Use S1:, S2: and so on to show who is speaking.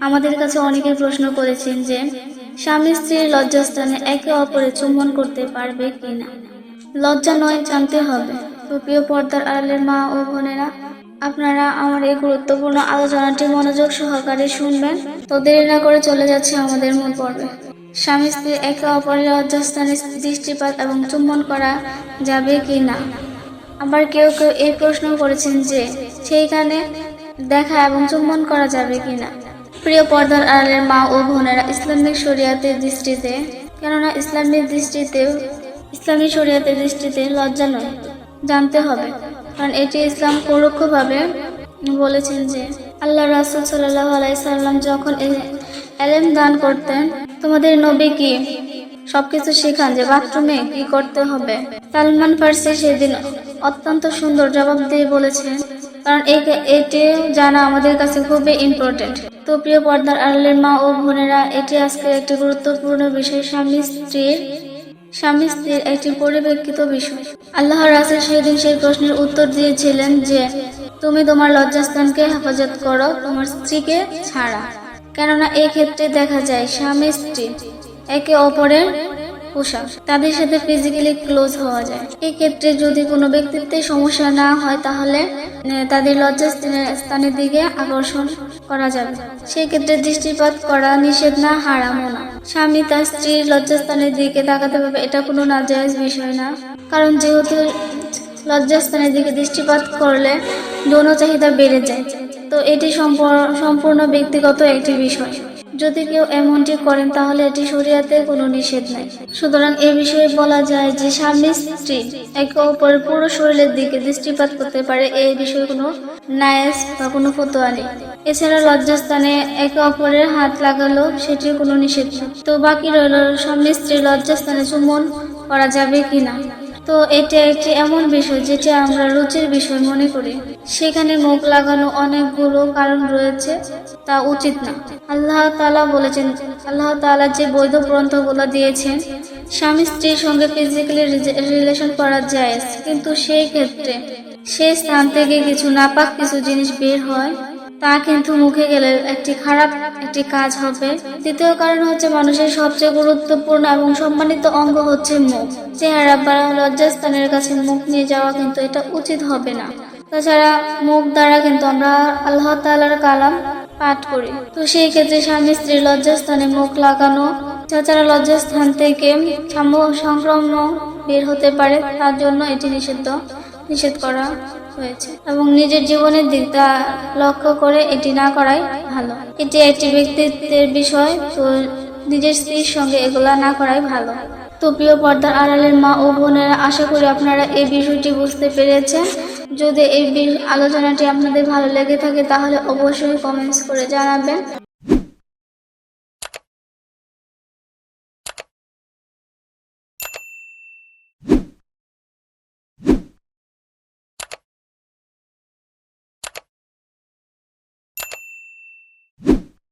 S1: আমাদের কাছে অনেকে প্রশ্ন করেছেন যে, স্বামী স্ত্রীর লজ্জাস্থানে একে অপরে চুম্বন করতে পারবে কিনা? লজ্জা নয়, জানতে হবে। তো প্রিয় পর্দার আড়ালের মা ও বোনেরা, আপনারা আমার এই গুরুত্বপূর্ণ আলোচনাটি মনোযোগ সহকারে শুনবেন। তো দেরি না করে চলে যাচ্ছে আমাদের মূল পর্বে। স্বামী স্ত্রী একে অপরের লজ্জাস্থানে দৃষ্টিপাত এবং চুম্বন করা যাবে কি না আবার কেউ কেউ এই প্রশ্ন করেছেন যে, সেইখানে দেখা এবং চুম্বন করা যাবে কিনা? প্রিয় পর্দার আড়ালের মা ও বোনেরা ইসলামিক শরিয়াতের দৃষ্টিতে, কেননা ইসলামিক দৃষ্টিতে, ইসলামী শরিয়াতের দৃষ্টিতে লজ্জা নয়, জানতে হবে। কারণ এটি ইসলাম পরোক্ষভাবে বলেছেন যে, আল্লাহ রাসুল সাল্লাহ আলাইসাল্লাম যখন এলেম দান করতেন, তোমাদের নবী কি সবকিছু শেখান যে বাথরুমে কি করতে হবে? সালমান ফার্সি সেদিন অত্যন্ত সুন্দর জবাব দিয়ে বলেছেন কারণ এটি জানা আমাদের কাছে খুবই ইম্পর্টেন্ট তো প্রিয় পর্দার আড়ালের মা ও বোনেরা, এটি আজকে একটি গুরুত্বপূর্ণ বিষয়, স্বামী স্ত্রীর স্বামী স্ত্রীর একটি পরিপ্রেক্ষিত বিষয়। আল্লাহ রাসুল সেদিন সেই প্রশ্নের উত্তর দিয়েছিলেন যে, তুমি তোমার লজ্জাস্থানকে হেফাজত করো, তোমার স্ত্রীকে ছাড়া। কেননা এই ক্ষেত্রে দেখা যায়, স্বামী স্ত্রী একে অপরের পোশাক, তাদের সাথে ফিজিক্যালি ক্লোজ হওয়া যায়। এই ক্ষেত্রে যদি কোনো ব্যক্তিত্বের সমস্যা না হয়, তাহলে তাদের লজ্জাস্থানের স্থানের দিকে আকর্ষণ করা যাবে। সেক্ষেত্রে দৃষ্টিপাত করা নিষেধ না, হারামও না। স্বামী তার স্ত্রীর লজ্জাস্থানের দিকে তাকাতে হবে এটা কোনো নাজায়জ বিষয় না। কারণ যেহেতু লজ্জাস্থানের দিকে দৃষ্টিপাত করলে যৌন চাহিদা বেড়ে যায়। তো এটি সম্পূর্ণ ব্যক্তিগত একটি বিষয়। যদি কেউ এমনটি করেন, তাহলে এটি শরীয়তে কোনো নিষেধ নাই। সুতরাং এ বিষয়ে বলা যায় যে, স্বামী স্ত্রী একে অপরের পুরো শরীরের দিকে দৃষ্টিপাত করতে পারে এই বিষয়ে কোনো নায়েস বা কোনো ফতোয়া নেই। এছাড়া লজ্জাস্থানে একে অপরের হাত লাগালো সেটির কোনো নিষেধ নেই। তো বাকি রইল, স্বামী স্ত্রীর লজ্জাস্থানে চুম্বন করা যাবে কিনা তো এটা একটি এমন বিষয় যেটা আমরা রুচির বিষয় মনে করি। সেখানে মুখ লাগানো অনেকগুলো কারণ রয়েছে, তা উচিত না। আল্লাহ তালা বলেছেন, আল্লাহ তাআলা যে বৈধ গ্রন্থগুলো দিয়েছেন, স্বামী স্ত্রীর সঙ্গে ফিজিক্যালি রিলেশন করা যায়। কিন্তু সেই ক্ষেত্রে সেই স্থান থেকে কিছু নাপাক কিছু জিনিস বের হয় তা কিন্তু মুখে গেলে একটি খারাপ একটি কাজ হবে। দ্বিতীয় কারণ হচ্ছে মানুষের সবচেয়ে গুরুত্বপূর্ণ এবং সম্মানিত অঙ্গ হচ্ছে মুখ। চেহারা বা লজ্জাস্থানের কাছে মুখ নিয়ে যাওয়া কিন্তু এটা উচিত হবে না। তাছাড়া মুখ দ্বারা কিন্তু আমরা আল্লাহ তালার কালাম পাঠ করি। তো সেই ক্ষেত্রে স্বামী স্ত্রীর লজ্জাস্থানে মুখ লাগানো, তাছাড়া লজ্জাস্থান থেকে সংক্রমণ বের হতে পারে, তার জন্য এটি নিষিদ্ধ, নিষেধ করা হয়েছে এবং নিজের জীবনের দিকটা লক্ষ্য করে এটি না করাই ভালো। এটি একটি ব্যক্তিত্বের বিষয়, তো নিজের স্ত্রীর সঙ্গে এগুলা না করাই ভালো। তো প্রিয় পর্দার আড়ালের মা ও বোনেরা, আশা করি আপনারা এই বিষয়টি বুঝতে পেরেছেন। যদি এই আলোচনাটি আপনাদের ভালো লেগে থাকে, তাহলে অবশ্যই কমেন্টস করে জানাবেন।